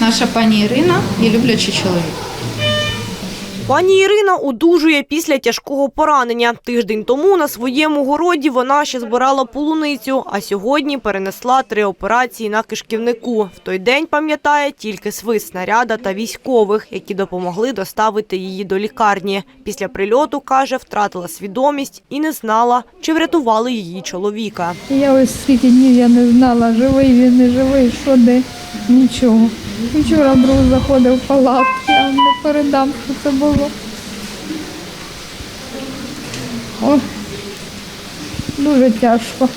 Наша пані Ірина і люблячий чоловік. Пані Ірина одужує після тяжкого поранення. Тиждень тому на своєму городі вона ще збирала полуницю, а сьогодні перенесла три операції на кишківнику. В той день пам'ятає тільки свист снаряда та військових, які допомогли доставити її до лікарні. Після прильоту, каже, втратила свідомість і не знала, чи врятували її чоловіка. Я ось скільки днів я не знала, живий він, не живий, що де, нічого. Вчора друг заходив в палатку, я вам не передам, що це було. О, дуже тяжко.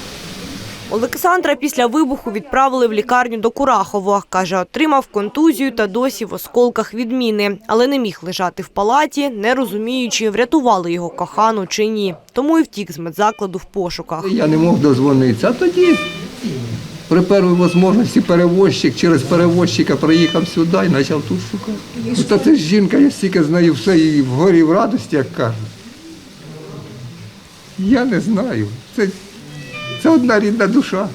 Олександра після вибуху відправили в лікарню до Курахово. Каже, отримав контузію та досі в осколках відміни, але не міг лежати в палаті, не розуміючи, врятували його кохану чи ні. Тому і втік з медзакладу в пошуках. Я не мог дозвонитися. А тоді при першій можливості перевозчик через перевозчика приїхав сюди і почав тут шукати. Та це ж жінка, я стільки знаю все і вгорі в радості, як кажуть. Я не знаю. Це, це одна рідна душа.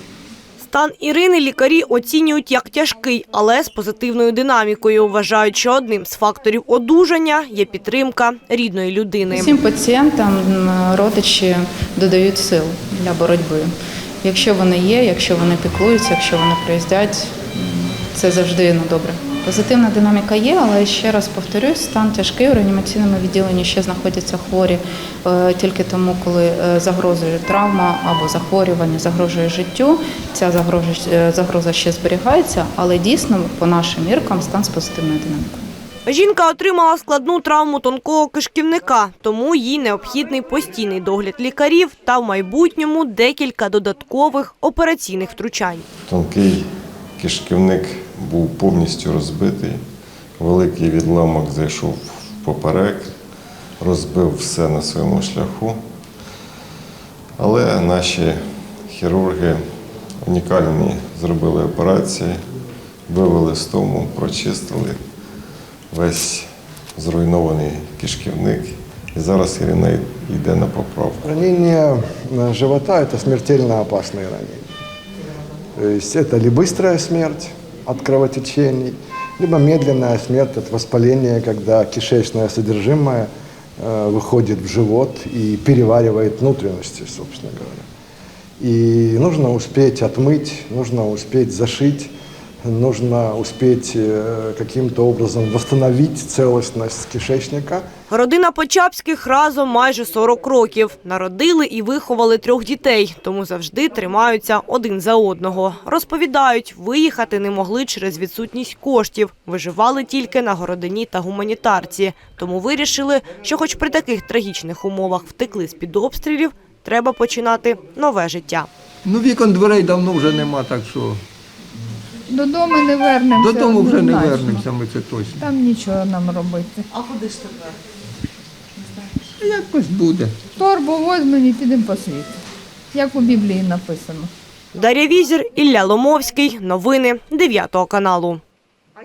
Стан Ірини лікарі оцінюють як тяжкий, але з позитивною динамікою. Вважають, що одним з факторів одужання є підтримка рідної людини. Всім пацієнтам родичі додають сил для боротьби. Якщо вони є, якщо вони піклуються, якщо вони приїздять, це завжди ну, добре. Позитивна динаміка є, але ще раз повторюсь, стан тяжкий. У реанімаційному відділенні ще знаходяться хворі е, тільки тому, коли е, загрозує травма або захворювання, загрожує життю. Ця е, загроза ще зберігається, але дійсно, по нашим міркам, стан з позитивною динамікою. Жінка отримала складну травму тонкого кишківника, тому їй необхідний постійний догляд лікарів та в майбутньому декілька додаткових операційних втручань. Тонкий кишківник був повністю розбитий, великий відламок зайшов поперек, розбив все на своєму шляху. Але наші хірурги унікальні зробили операції, вивели з тому, прочистили весь зруйнований кишківник. І зараз Ірина йде на поправку. Ранение э, живота – это смертельно опасные ранения. То есть это или быстрая смерть от кровотечений, либо медленная смерть от воспаления, когда кишечное содержимое э, выходит в живот и переваривает внутренности, собственно говоря. И нужно успеть отмыть, нужно успеть зашить, Нужно успеть э, каким-то образом восстановить целостность кишечника – Родина Почапських разом майже 40 років. Народили і виховали трьох дітей, тому завжди тримаються один за одного. Розповідають, виїхати не могли через відсутність коштів. Виживали тільки на городині та гуманітарці. Тому вирішили, що хоч при таких трагічних умовах втекли з-під обстрілів, треба починати нове життя. Ну, вікон дверей давно вже нема, так що Додому не вернемося. додому вже не однозначно. вернемося, ми це точно. Там нічого нам робити. А куди ж тепер? Якось буде. Торбу возьмемо і підемо по світу. Як у Біблії написано. Дар'я Візір, Ілля Ломовський. Новини 9 каналу.